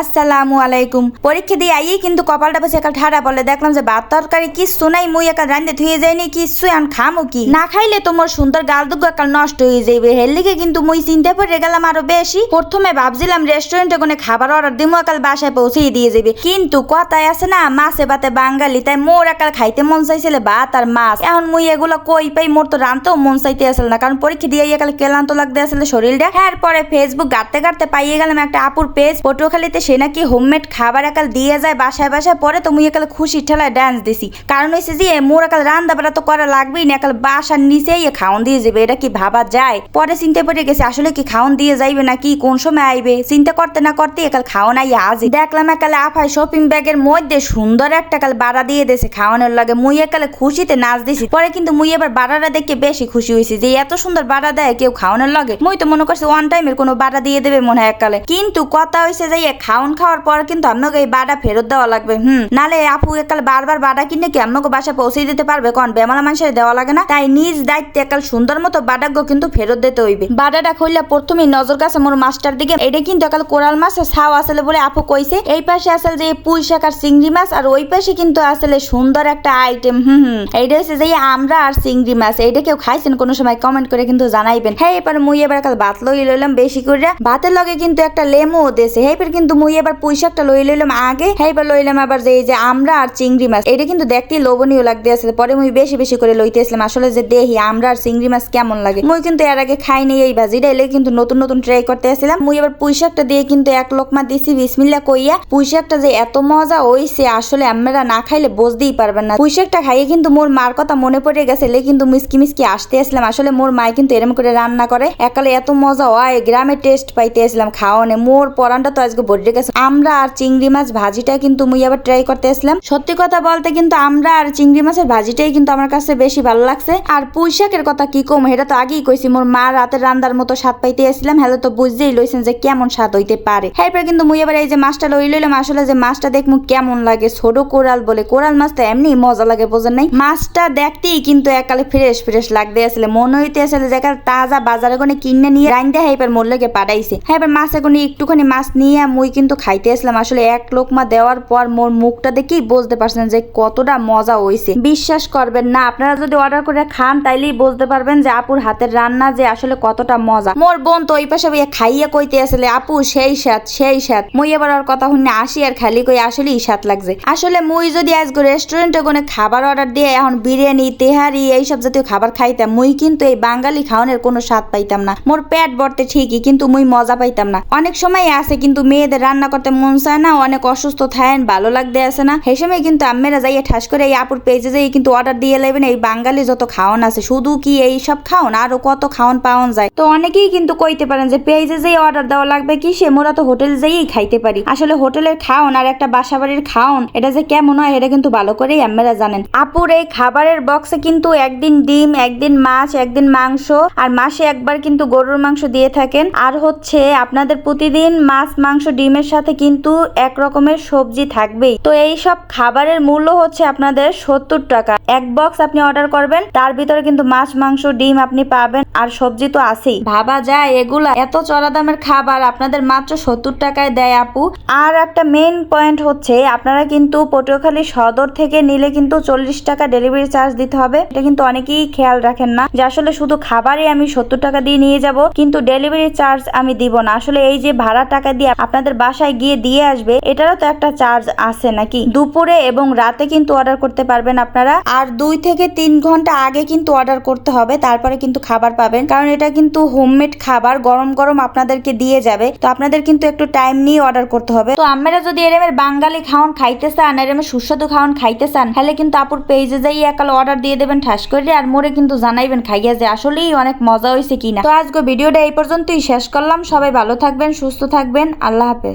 আসসালামু আলাইকুম। পরীক্ষা দিয়ে আইয়ে কিন্তু কপালটা বসে একাল ঠাড়া বলে। দেখলাম যে ভাত তরকারি কিচ্ছু নাই, মুই একাল রান্ধে ধুয়ে যায়নি কিচ্ছু এখন খামো কি? না খাইলে তোমার সুন্দর গাল দুগো একাল নষ্ট হয়ে যাইবে। হের লিগে কিন্তু মুই চিন্তা করে গেলাম আরও বেশি। প্রথমে ভাবছিলাম রেস্টুরেন্টে কোনো খাবার অর্ডার দিমু, একাল বাসায় পৌঁছেই দিয়ে যাবে কিন্তু কথায় আছে না, মাছে ভাতে বাঙালি, তাই মোর একাল খাইতে মন চাইছিল ভাত আর মাছ। এখন মুই এগুলো কই পাই, মোর তো রানতেও মন চাইতে আসল না। কারণ পরীক্ষা দিয়ে একাল ক্লান্ত লাগতে আসলে শরীরটা। হ্যাঁ পরে ফেসবুক গাড়তে গাড়তে পাইয়ে গেলাম একটা আপুর পেজ পটুয়াখালীতে সে নাকি হোমমেড খাবার একাল দিয়ে যায়, বাসায় বাসায় পরে তো মুই একাল খুশি ঠেলায় ডান্স দিছি। কারণ হয়েছে যে, মোর একাল রান্না বাড়া তো করা লাগবেই না, একাল বাসার নিচেই খাওন দিয়ে যাবে এটা কি ভাবা যায়? পরে চিন্তা পড়ে গেছে, আসলে কি খাওন দিয়ে যাইবে নাকি, কোন সময় আইবে? চিন্তা করতে না করতে একাল খাওয়ান আই আজ দেখলাম একালে আফাই শপিং ব্যাগের মধ্যে সুন্দর একটা কাল বাড়া দিয়ে দেছে খাওয়ানোর লাগে। মুই একালে খুশিতে নাচ দিছি। পরে কিন্তু মুই এবার বাড়াটা দেখে বেশি খুশি হয়েছি যে, এত সুন্দর বাড়া দেয় কেউ খাওয়ানোর লাগে। মুই তো মনে করছি ওয়ান টাইমের কোনো বাড়া দিয়ে দেবে মনে হয় এককালে কিন্তু কথা হয়েছে যে, এ খাওন খাওয়ার পর কিন্তু আপনাকে এই বাড়া ফেরত দেওয়া লাগবে। হুম, নালে আপু একাল বারবার বাড়া কিনে কি আপনাকে বাসায় পৌঁছে দিতে পারবে? কোন বেমালা মানুষের দেওয়া লাগে না? তাই নিজ দায়িত্বে একাল সুন্দর মতো বাডাগ্য কিন্তু ফেরত দিতে হইবে। বাডাটা খুললে প্রথমে নজর কাছে মোর মাস্টার দিকে। এটা কিন্তু একাল কোরাল মাছ ছাও আসলে বলে আপু কইছে। এই পাশে আসলে যে পুঁই শাক আর চিংড়ি মাছ, আর ওই পাশে কিন্তু আসলে সুন্দর একটা আইটেম হুম হুম। এইটা হচ্ছে যে আমরা আর চিংড়ি মাছ, এইটা কেউ খাইছেন কোনো সময় কমেন্ট করে কিন্তু জানাইবেন। হ্যাঁ এবার মুই এবার কাল ভাত লই লইলাম বেশি করে ভাতের লগে কিন্তু একটা লেমু দেছে হ্যাঁ কিন্তু মুই এবার পুঁই শাকটা লই লইলাম আগে হ্যাঁ এবার লইলাম আবার যে এই যে আমরা আর চিংড়ি মাছ, এটা কিন্তু দেখতে লোভনীয় লাগতে আছে। পরে মুই বেশি বেশি করে লইতে আসলাম। আসলে যে দেহি আমরা আর চিংড়ি মাছ কেমন লাগে। মুই কিন্তু এর আগে খাইনি এই ভাজিটা এলে কিন্তু নতুন নতুন ট্রাই করতে আসছিলাম। মুই এবার পুঁই শাকটা দিয়ে কিন্তু এক লোকমা দিছি বিসমিল্লা কইয়া পুঁই শাকটা যে এত মজা হইছে, আসলে আমরা না খাইলে বুঝতেই পারবেন না। পুঁই শাকটা খাইয়ে কিন্তু মোর মার কথা মনে পড়ে গেছে এলে কিন্তু মিসকি মিসকি আসতে আসলাম। আসলে মোর মায় কিন্তু এরম করে রান্না করে। একালে এত মজা হয়, গ্রামে টেস্ট পাইতে আসলাম খাওয়ানে। মোর পরানটা তো আজকে বড্ডে গেছে আমরা আর চিংড়ি মাছ ভাজিটা কিন্তু মুই আবার ট্রাই করতে আসলাম। সত্যি কথা বলতে কিন্তু আমরা আর চিংড়ি মাছের ভাজিটাই কিন্তু আমার কাছে বেশি ভালো লাগছে। আর পুঁই শাকের কথা কি কম, এটা তো আগেই কইছি, মোর মা রাতের রান্দার মতো স্বাদ পাইতে আসলাম হ্যালো তো বুঝতেই লইছেন যে কেমন স্বাদ হইতে পারে। এরপর কিন্তু মুই এবার এই যে মাছটা লই লইলাম, আসলে যে মাছটা দেখমু কেমন লাগে, ছোট কোরাল বলে। কোরাল মাছটা এমনি মজা লাগে, বোঝেন নাই? মাছটা দেখতেই কিন্তু একালে ফ্রেশ ফ্রেশ লাগতে আসলে, মনে হইতে আসলে যে তাজা বাজারে কোনে কিনে নিয়ে রাইন্দা হাইপার মোর লগে পাঠাইছে। হ্যাঁ মাছে কোনে একটুখানি মাছ নিয়ে মুই কিন্তু খাইতে আসলাম। আসলে এক লোকমা দেওয়ার পর মোর মুখটা দেখেই বুঝতে পারছেন যে কতটা মজা হইছে। বিশ্বাস করবেন না, আপনারা যদি অর্ডার করে খান, তাইলেই বুঝতে পারবেন যে আপুর হাতের রান্না যে আসলে কতটা মজা। মোর বোন তো ওই পাশে বইয়া খাইয়া কইতে আসলে, আপু, সেই স্বাদ সেই স্বাদ। মুই এবার আর কথা শুনে আসি আর খালি কই আসলেই স্বাদ লাগছে। আসলে মুই যদি আজকে রেস্টুরেন্টে কোনো খাবার অর্ডার দিয়ে এখন বিরিয়ানি, তেহারি, এইসব জাতীয় খাবার খাইতাম, মুই কিন্তু এই বাঙালি খাওয়ানোর কোনো স্বাদ পাইতাম না। মোর পেট বর্তে ঠিকই, কিন্তু মুই মজা পাইতাম না। অনেক সময় আছে কিন্তু মেয়েদের রান্না করতে মন চায় না, অনেক অসুস্থ থাকেন, ভালো লাগতে আসে না। সেই সময় কিন্তু আম্মেরা যাইয়া ঠাস করে এই আপুর পেজে যাই কিন্তু অর্ডার দিয়ে লেবেন, এই বাঙালি যত খাওয়ান আছে, শুধু কি এই সব খাওন আরও কত খাওয়ান পাওয়ান যায়? তো অনেকেই কিন্তু কইতে পারেন যে পেজে যেই অর্ডার দেওয়া লাগবে কি সে, মোরা তো হোটেল যেয়েই খাইতে পারি। আসলে হোটেলের খাওন আর একটা বাসা বাড়ির খাওন এটা যে কেমন হয়, এটা কিন্তু ভালো করেই আম্মেরা জানেন। আপুর এই খাবারের বক্সে কিন্তু একদিন ডিম, একদিন মাছ, একদিন মাংস, আর মাসে একবার কিন্তু গরুর মাংস দিয়ে থাকেন। আর হচ্ছে আপনাদের প্রতিদিন মাছ, মাংস, ডিমের সাথে কিন্তু এক রকমের সবজি থাকবেই। তো এই সব খাবারের মূল্য হচ্ছে আপনাদের সত্তর টাকা। এক বক্স আপনি অর্ডার করবেন, তার ভিতরে কিন্তু মাছ, মাংস, ডিম আপনি পাবেন, আর সবজি তো আছেই। ভাবা যায় এগুলা। এত চড়া দামের খাবার আপনাদের মাত্র সত্তর টাকায় দেয় আপু। আর একটা মেইন পয়েন্ট হচ্ছে, আপনারা কিন্তু পটুয়াখালী সদর থেকে নিলে কিন্তু চল্লিশ টাকা ডেলিভারি চার্জ দিতে হবে। এটা কিন্তু অনেকেই খেয়াল রাখেন না যে আসলে শুধু খাবারই আমি সত্তর টাকা দিয়ে নিয়ে যাব, কিন্তু ডেলিভারি চার্জ আমি দিব না। আসলে এই যে ভাড়া টাকা দিয়ে আপনাদের বাসায় গিয়ে দিয়ে আসবে, এটারও তো একটা চার্জ আছে নাকি? দুপুরে এবং রাতে কিন্তু অর্ডার করতে পারবেন আপনারা। আর দুই থেকে তিন ঘণ্টা আগে কিন্তু অর্ডার করতে হবে, তারপরে কিন্তু খাবার পাবেন। কারণ এটা কিন্তু হোমমেড খাবার, গরম গরম আপনাদেরকে দিয়ে যাবে। তো আপনাদের কিন্তু একটু টাইম নিয়ে অর্ডার করতে হবে। তো আমরা যদি এরমের বাঙালি খাওয়ান খাইতে চান এরমের সুস্বাদু খাওয়ান খাইতে চান, তাহলে কিন্তু আপুর পেজে যাই একাল অর্ডার দিয়ে দেবেন ঠাস করে, আর মোরে কিন্তু জানাইবেন খাইয়া যে আসলেই অনেক মজা হয়েছে কিনা। তো আজকে ভিডিওটা এই পর্যন্তই, শেষ করলাম। সবাই ভালো থাকবেন, সুস্থ থাকবেন। আল্লাহ হাফেজ।